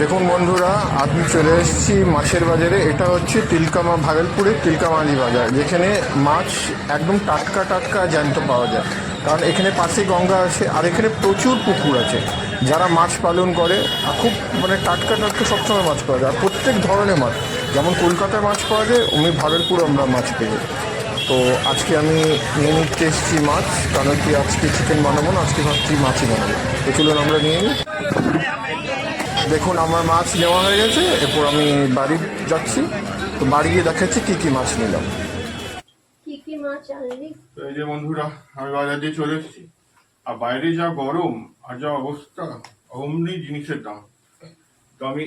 দেখুন বন্ধুরা, আমি চলে এসেছি মাছের বাজারে। এটা হচ্ছে তিলকামা, ভাগলপুরের তিলকামালি বাজার, যেখানে মাছ একদম টাটকা টাটকা জ্যান্ত পাওয়া যায়। কারণ এখানে পাশে গঙ্গা আছে, আর এখানে প্রচুর পুকুর আছে। যারা মাছ পালন করে খুব মানে টাটকা টাটকা সবসময় মাছ পাওয়া যায়, আর প্রত্যেক ধরনের মাছ। যেমন কলকাতায় মাছ পাওয়া যায়, অমনি ভাগলপুর আমরা মাছ পেয়ে। তো আজকে আমি নিয়ে নিতে এসেছি মাছ, কারণ কি আজকে চিকেন বানাবো না, আজকে ভাবছি মাছই বানাবো। তো চলুন আমরা নিয়ে নিই। দেখুন আমার মাছ নেওয়া হয়ে গেছে। এরপর আমি বাড়ি যাচ্ছি। তো বাড়ি গিয়ে দেখাচ্ছি কী কী মাছ নিলাম। কি কি মাছ আনলি? তো এই যে বন্ধুরা আমি বাজার দিয়ে চলে এসেছি। আর বাইরে যা গরম আর যা অবস্থা অমনি জিনিসের দাম। তো আমি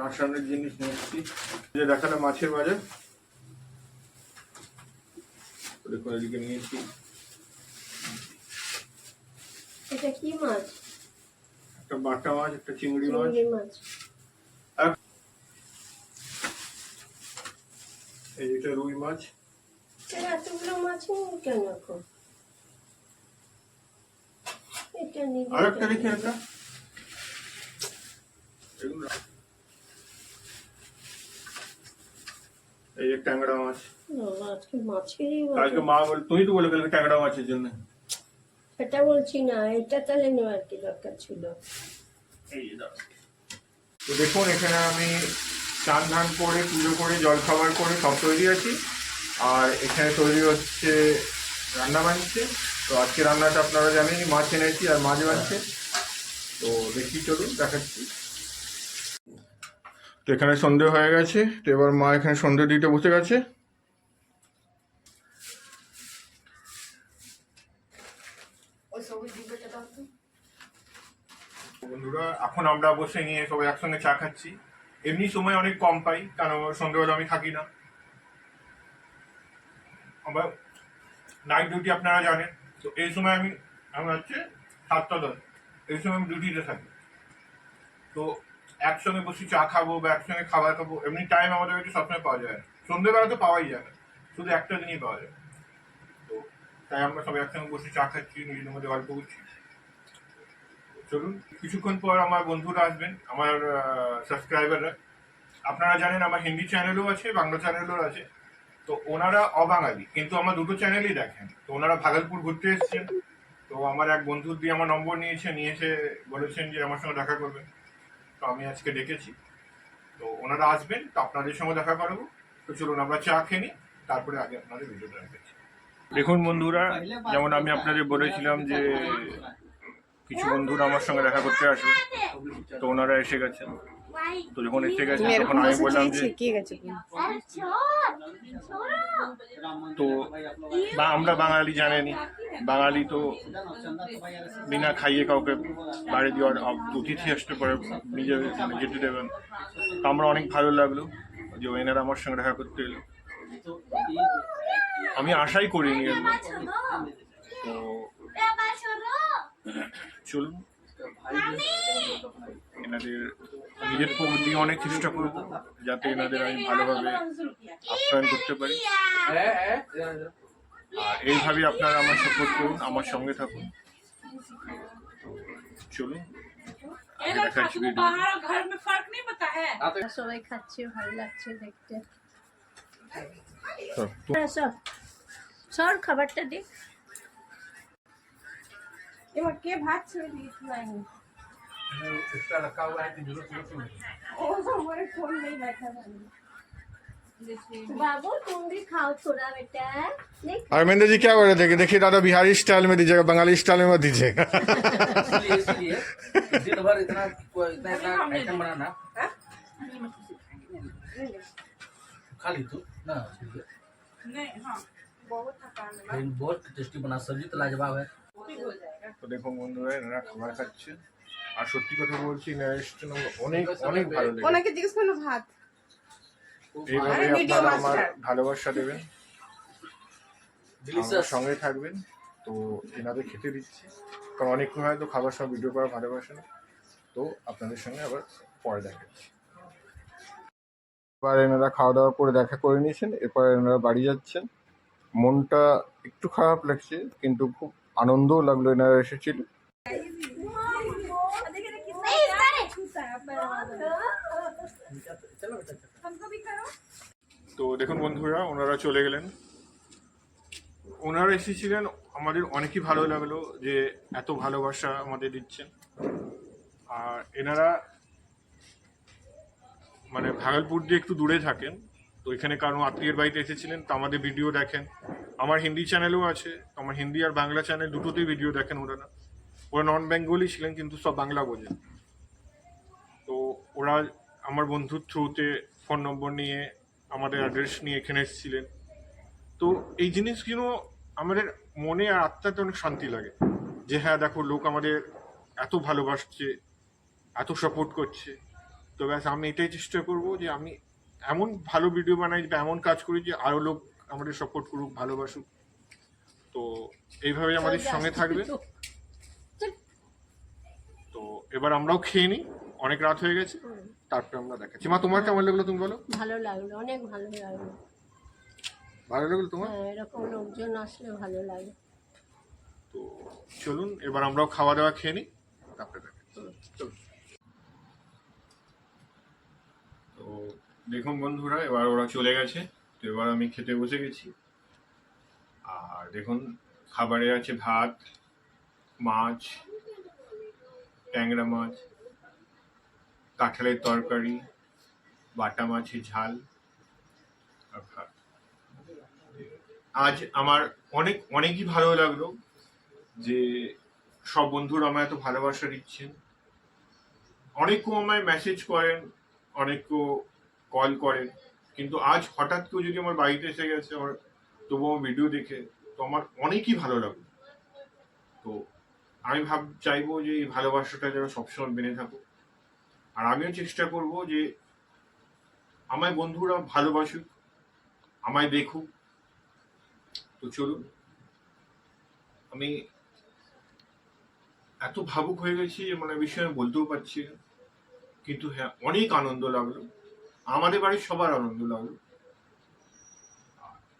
রাসায়নিক জিনিস নিয়ে এসেছি যে দেখালে মাছের বাজার। দেখুন এদিকে নিয়েছি। এটা কি মাছ? একটা বাটা মাছ একটা চিংড়ি মাছ। চিংড়ি মাছ। এই যেটা রুই মাছ। এটা এতগুলো মাছ নিয়ে কেন এখন? এটা নিবি আর একটা দেখি একটা। এগুলো এই যে ট্যাংরা মাছ। বাবা, আজকে মাছেরই কালকে বাজার। মা বল তুমি তো বলে গেলে ট্যাংরা মাছের জন্য। সেটা বলছি না এটা তাহলে নেওয়ার কি দরকার ছিল? এই দাও। তো দেখুন এখানে আমি চান ধান করে পুজো করে জল খাবার করে সব তৈরি আছি। আর এখানে তৈরি হচ্ছে রান্না বানছে তো আজকে রান্নাটা আপনারা জানেন মাছ এনেছি আর মাছ বানছে। তো দেখি চলুন দেখাচ্ছি। তো এখানে সন্ধে হয়ে গেছে। তো এবার মা এখানে সন্ধে দিতে বসে গেছে। বন্ধুরা এখন আমরা বসে নিয়ে সবাই একসঙ্গে চা খাচ্ছি। এমনি সময় অনেক কম পাই, কারণ সন্ধ্যেবেলা আমি থাকি না। আমার নাইট ডিউটি আপনারা জানেন, তো এই সময় আমি আমি হচ্ছে সাতটা দশ, এই সময় আমি ডিউটিতে থাকি। তো একসঙ্গে বসে চা খাব বা একসঙ্গে খাবার খাব, এমনি টাইম আমাদের কাছে সবসময় পাওয়া যায় না। সন্ধ্যেবেলা তো পাওয়াই যায় না, শুধু একটা দিনই পাওয়া যায়। তো তাই আমরা সবাই একসঙ্গে বসে চা খাচ্ছি, নিজেদের মধ্যে গল্প করছি। চলুন, কিছুক্ষণ পর আমার বন্ধুরা আসবেন, আমার সাবস্ক্রাইবাররা আপনারা জানেন আমার হিন্দি চ্যানেলও আছে, বাংলা চ্যানেলও আছে। তো ওনারা অবাঙালি, কিন্তু আমার দুটো চ্যানেলই দেখেন। তো ওনারা ভাগলপুর ঘুরতে এসেছেন। তো আমার এক বন্ধুর দিয়ে আমার নম্বর নিয়েছে, নিয়ে এসে বলেছেন যে আমার সঙ্গে দেখা করবেন। তো আমি আজকে ডেকেছি। তো ওনারা আসবেন, তো আপনাদের সঙ্গে দেখা করব। তো চলুন, আমরা চা খেয়ে নিই, তারপরে আগে আপনাদের ভিডিওটা দেখছি দেখুন বন্ধুরা, যেমন আমি আপনাদের বলেছিলাম যে কিছু বন্ধুরা আমার সঙ্গে দেখা করতে আসবে। তো ওনারা এসে গেছেন তো যখন এসে গেছে তখন আমি বললাম যে তো বা আমরা বাঙালি জানেনি। বাঙালি তো বিনা খাইয়ে কাউকে বাড়ি দেওয়ার অতিথি আসতে পারে নিজে মানে যেতে দেবেন। তো আমরা অনেক ভালো লাগল যে ওনারা আমার সঙ্গে দেখা করতে এলো। আমি আশাই করিনি। তো চলব এনাদের নিজের দিয়ে অনেক চেষ্টা করব যাতে এনাদের আমি ভালোভাবে আপ্যায়ন করতে পারি। আর এইভাবে আপনারা আমার সাপোর্ট করুন আমার সঙ্গে থাকুন। চলুন সবাই খাচ্ছে ভালো লাগছে দেখতে। হ্যাঁ, সর খাবারটা দিক ये मटके भात छोड़ दी इतना ही इसका रखा हुआ है कि ज़रूरत नहीं हो तो हमारे फ़ोन नहीं बैठा तो बाबू तुम भी खाओ थोड़ा बेटा। जी क्या बोल रहे थे देखिए दादा बिहारी स्टाइल में दीजिएगा बंगाली स्टाइल में मत दीजिएगा। हाँ? हाँ, बहुत टेस्टी बना सब्ज़ी तो लाजवाब है। তো দেখুন বন্ধুরা এনারা খাবার খাচ্ছেন আর সত্যি কথা বলছি এনারা অনেক অনেক ভালো লেগেছে। ওনাকে জিজ্ঞেস করুন ভাত। এইভাবে আপনারা আমার ভালোবাসা দেবেন। সঙ্গে থাকবেন তো এনাদের খেতে দিচ্ছি। কারণ অনেকক্ষণ হয়তো খাবার সময় ভিডিও করা ভালোবাসে না তো আপনাদের সঙ্গে আবার পরে দেখাচ্ছি এবার এনারা খাওয়া দাওয়া করে দেখা করে নিয়েছেন এরপর এনারা বাড়ি যাচ্ছেন। মনটা একটু খারাপ লাগছে কিন্তু খুব আনন্দও লাগল এনারা এসেছিল। তো দেখুন বন্ধুরা, ওনারা চলে গেলেন। ওনারা এসেছিলেন, আমাদের অনেকই ভালো লাগল যে এত ভালোবাসা আমাদের দিচ্ছেন। আর এনারা মানে ভাগলপুর দিয়ে একটু দূরে থাকেন, তো এখানে কারণ আত্মীয়ের বাড়িতে এসেছিলেন, তো আমাদের ভিডিও দেখেন। আমার হিন্দি চ্যানেলও আছে, আমার হিন্দি আর বাংলা চ্যানেল দুটোতেই ভিডিও দেখেন ওনারা ওরা নন বেঙ্গলি ছিলেন, কিন্তু সব বাংলা বোঝেন। তো ওরা আমার বন্ধুর থ্রুতে ফোন নম্বর নিয়ে, আমাদের অ্যাড্রেস নিয়ে এখানে এসেছিলেন। তো এই জিনিসগুলো আমাদের মনে আর আত্মাতে অনেক শান্তি লাগে। যে হ্যাঁ দেখো, লোক আমাদের এত ভালোবাসছে, এত সাপোর্ট করছে। তো ব্যাস, আমি এটাই চেষ্টা করব যে আমি এমন ভালো ভিডিও বানাই বা এমন কাজ করি যে আরও লোক আমাদের সাপোর্ট করুক ভালোবাসুক। তো এইভাবে আমাদের সঙ্গে থাকবে। তো এবার আমরাও খেয়ে নিই। অনেক রাত হয়ে গেছে। তারপরে আমরা দেখাচ্ছি। মা তোমার কেমন লাগল তুমি বলো? ভালো লাগল অনেক ভালো লাগল। ভালো লাগল তোমার? হ্যাঁ এরকম লোকজন আসলে ভালো লাগে। তো চলুন এবার আমরাও খাওয়া দাওয়া খেয়ে নিই। তারপরে দেখাচ্ছি। চলুন। তো দেখুন বন্ধুরা এবার ওরা চলে গেছে। তো এবার আমি খেতে বসে গেছি। আর দেখুন, খাবারে আছে ভাত, মাছ, ট্যাংরা মাছ, কাঁঠালের তরকারি, বাটা মাছের ঝাল আজ আমার অনেক, অনেকই ভালো লাগল যে সব বন্ধুরা আমায় এত ভালোবাসা দিচ্ছেন। অনেকেও আমায় মেসেজ করেন অনেকেও কল করেন। কিন্তু আজ হঠাৎ কেউ যদি আমার বাড়িতে এসে গেছে, আমার তবুও আমার ভিডিও দেখে, তো আমার অনেকই ভালো লাগল। তো আমি ভাব, চাইব যে এই ভালোবাসাটা যেন সবসময় বেড়ে থাকুক। আর আমিও চেষ্টা করব যে আমায় বন্ধুরা ভালোবাসুক, আমায় দেখুক। তো চলুন। আমি এত ভাবুক হয়ে গেছি যে মানে বিষয়ে বলতেও পারছি না। কিন্তু হ্যাঁ অনেক আনন্দ লাগল। আমাদের বাড়ির সবার আনন্দ লাগল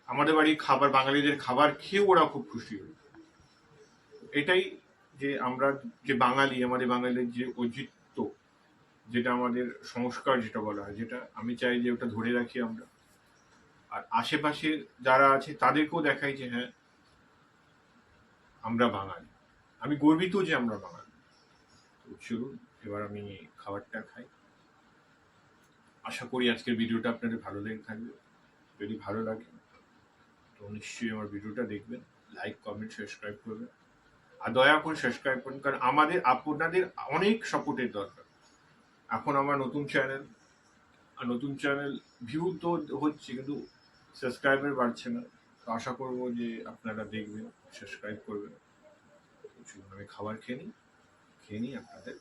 আমাদের বাড়ির খাবার, বাঙালিদের খাবার খেয়ে ওরা খুব খুশি হলো এটাই যে আমরা যে বাঙালি, আমাদের বাঙালির যে ঐতিহ্য, যেটা আমাদের সংস্কার যেটা বলা হয়, যেটা আমি চাই যে ওটা ধরে রাখি আমরা। আর আশেপাশে যারা আছে তাদেরকেও দেখাই যে হ্যাঁ আমরা বাঙালি। আমি গর্বিত যে আমরা বাঙালি। চলুন, এবার আমি খাবারটা খাই। আশা করি আজকের ভিডিওটা আপনাদের ভালো লেগে থাকবে। যদি ভালো লাগে, তো নিশ্চয়ই আমার ভিডিওটা দেখবেন লাইক কমেন্ট সাবস্ক্রাইব করবেন। আর দয়া করে সাবস্ক্রাইব করুন, কারণ আমাদের, আপনাদের অনেক সাপোর্টের দরকার। এখন আমার নতুন চ্যানেল আর নতুন চ্যানেল ভিউ তো হচ্ছে, কিন্তু সাবস্ক্রাইবার বাড়ছে না। তো আশা করব যে আপনারা দেখবেন সাবস্ক্রাইব করবেন। আমি খাবার খেয়ে নিই। খেয়ে নিই আপনাদের